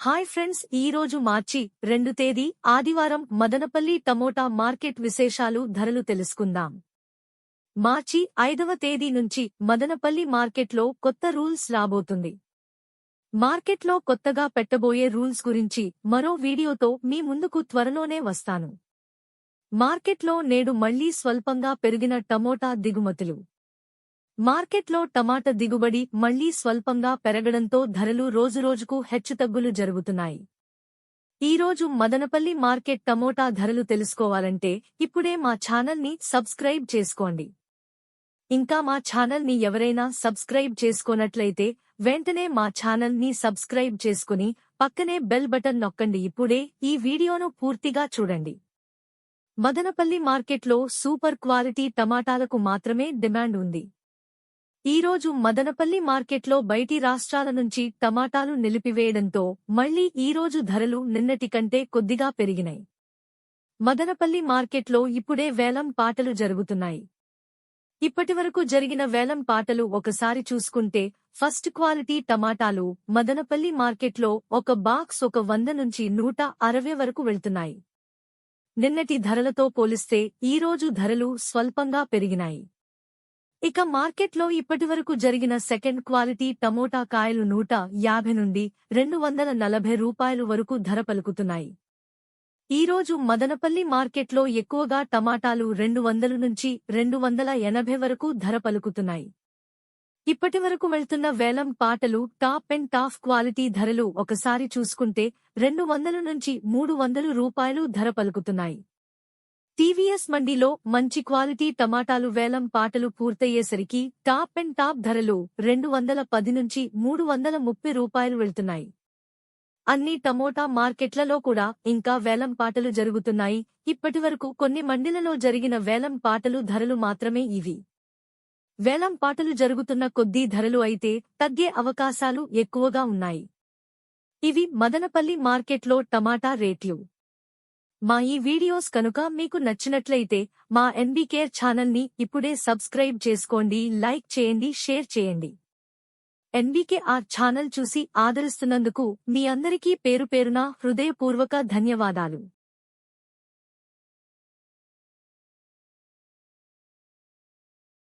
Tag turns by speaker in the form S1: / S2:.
S1: Hi friends ఈ రోజు మార్చి రెండు తేదీ ఆదివారం మదనపల్లి టమోటా మార్కెట్ విశేషాలు ధరలు తెలుసుకుందాం. మార్చి ఐదవ తేదీ నుంచి మదనపల్లి మార్కెట్లో కొత్త రూల్స్ రాబోతుంది. మార్కెట్లో కొత్తగా పెట్టబోయే రూల్స్ గురించి మరో వీడియోతో మీ ముందుకు త్వరలోనే వస్తాను. మార్కెట్లో నేడు మళ్ళీ స్వల్పంగా పెరిగిన టమోటా దిగుమతులు. మార్కెట్లో టమాట దిగుబడి మళ్ళీ స్వల్పంగా పెరగడంతో ధరలు రోజురోజుకు హెచ్చుతగ్గులు జరుగుతున్నాయి. ఈరోజు మదనపల్లి మార్కెట్ టమోటా ధరలు తెలుసుకోవాలంటే ఇప్పుడే మా ఛానల్ని సబ్స్క్రైబ్ చేసుకోండి. ఇంకా మా ఛానల్ని ఎవరైనా సబ్స్క్రైబ్ చేసుకోనట్లయితే వెంటనే మా ఛానల్ని సబ్స్క్రైబ్ చేసుకుని పక్కనే బెల్ బటన్ నొక్కండి. ఇప్పుడే ఈ వీడియోను పూర్తిగా చూడండి. మదనపల్లి మార్కెట్లో సూపర్ క్వాలిటీ టమాటాలకు మాత్రమే డిమాండ్ ఉంది. ఈరోజు మదనపల్లి మార్కెట్లో బయటి రాష్ట్రాల నుంచి టమాటాలు నిలిపివేయడంతో మళ్ళీ ఈరోజు ధరలు నిన్నటి కంటే కొద్దిగా పెరిగినాయి. మదనపల్లి మార్కెట్లో ఇప్పుడే వేలం పాటలు జరుగుతున్నాయి. ఇప్పటివరకు జరిగిన వేలం పాటలు ఒకసారి చూసుకుంటే ఫస్ట్ క్వాలిటీ టమాటాలు మదనపల్లి మార్కెట్లో ఒక బాక్స్ ఒక వంద నుంచి నూట అరవై వరకు వెళ్తున్నాయి. నిన్నటి ధరలతో పోలిస్తే ఈరోజు ధరలు స్వల్పంగా పెరిగినాయి. ఇక మార్కెట్లో ఇప్పటివరకు జరిగిన సెకండ్ క్వాలిటీ టమోటా కాయలు నూట యాభై నుండి రెండు వందల నలభై రూపాయలు వరకు ధర పలుకుతున్నాయి. ఈరోజు మదనపల్లి మార్కెట్లో ఎక్కువగా టమాటాలు రెండు వందల నుంచి రెండు వందల ఎనభై వరకు ధర పలుకుతున్నాయి. ఇప్పటివరకు వెళ్తున్న వేలం పాటలు టాప్ అండ్ టాప్ క్వాలిటీ ధరలు ఒకసారి చూసుకుంటే రెండు వందల నుంచి మూడు వందలు రూపాయలు ధర పలుకుతున్నాయి. టీవీఎస్ మండీలో మంచి క్వాలిటీ టమాటాలు వేలం పాటలు పూర్తయ్యేసరికి టాప్ అండ్ టాప్ ధరలు రెండు వందల పది నుంచి మూడు వందల ముప్పై రూపాయలు వెళ్తున్నాయి. అన్ని టమోటా మార్కెట్లలో కూడా ఇంకా వేలం పాటలు జరుగుతున్నాయి. ఇప్పటివరకు కొన్ని మండీలలో జరిగిన వేలం పాటలు ధరలు మాత్రమే ఇవి. వేలం పాటలు జరుగుతున్న కొద్దీ ధరలు అయితే తగ్గే అవకాశాలు ఎక్కువగా ఉన్నాయి. ఇవి మదనపల్లి మార్కెట్లో టమాటా రేట్లు. మా ఈ వీడియోస్ కనుక మీకు నచ్చినట్లయితే మా ఎన్బీకేర్ ఛానల్ని ఇప్పుడే సబ్స్క్రైబ్ చేసుకోండి లైక్ చేయండి షేర్ చేయండి. ఎన్బీకే ఆర్ ఛానల్ చూసి ఆదరిస్తున్నందుకు మీ అందరికీ పేరు పేరున హృదయపూర్వక ధన్యవాదాలు.